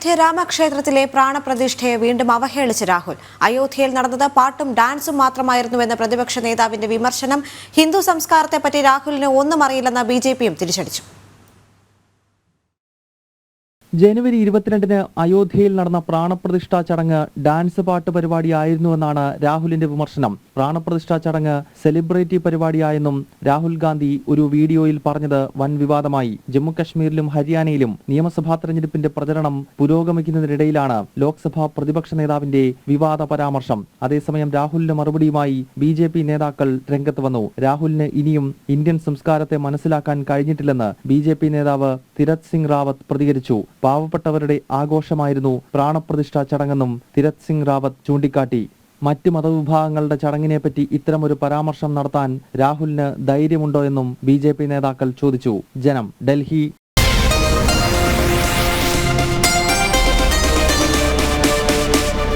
അയോധ്യ രാമക്ഷേത്രത്തിലെ പ്രാണപ്രതിഷ്ഠയെ വീണ്ടും അവഹേളിച്ച് രാഹുൽ. അയോധ്യയിൽ നടന്നത് പാട്ടും ഡാൻസും മാത്രമായിരുന്നുവെന്ന പ്രതിപക്ഷ നേതാവിന്റെ വിമർശനം ഹിന്ദു സംസ്കാരത്തെപ്പറ്റി രാഹുലിന് ഒന്നും അറിയില്ലെന്ന് ബി തിരിച്ചടിച്ചു. ജനുവരി ഇരുപത്തിരണ്ടിന് അയോധ്യയിൽ നടന്ന പ്രാണപ്രതിഷ്ഠാ ചടങ്ങ് ഡാൻസ് പാട്ട് പരിപാടിയായിരുന്നുവെന്നാണ് രാഹുലിന്റെ വിമർശനം. പ്രാണപ്രതിഷ്ഠാ ചടങ്ങ് സെലിബ്രിറ്റി പരിപാടിയായെന്നും രാഹുൽ ഗാന്ധി ഒരു വീഡിയോയിൽ പറഞ്ഞത് വൻ വിവാദമായി. ജമ്മുകശ്മീരിലും ഹരിയാനയിലും നിയമസഭാ തെരഞ്ഞെടുപ്പിന്റെ പ്രചരണം പുരോഗമിക്കുന്നതിനിടയിലാണ് ലോക്സഭാ പ്രതിപക്ഷ നേതാവിന്റെ വിവാദ പരാമർശം. അതേസമയം രാഹുലിന് മറുപടിയുമായി ബി ജെ പി നേതാക്കൾ രംഗത്ത് വന്നു. രാഹുലിന് ഇനിയും ഇന്ത്യൻ സംസ്കാരത്തെ മനസ്സിലാക്കാൻ കഴിഞ്ഞിട്ടില്ലെന്ന് ബി നേതാവ് തിരത് സിംഗ് റാവത്ത് പ്രതികരിച്ചു. പാവപ്പെട്ടവരുടെ ആഘോഷമായിരുന്നു പ്രാണപ്രതിഷ്ഠാ ചടങ്ങെന്നും തിരത് സിംഗ് റാവത്ത് ചൂണ്ടിക്കാട്ടി. മറ്റ് മതവിഭാഗങ്ങളുടെ ചടങ്ങിനെപ്പറ്റി ഇത്തരമൊരു പരാമർശം നടത്താൻ രാഹുലിന് ധൈര്യമുണ്ടോ എന്നും ബി നേതാക്കൾ ചോദിച്ചു. ജനം ഡൽഹി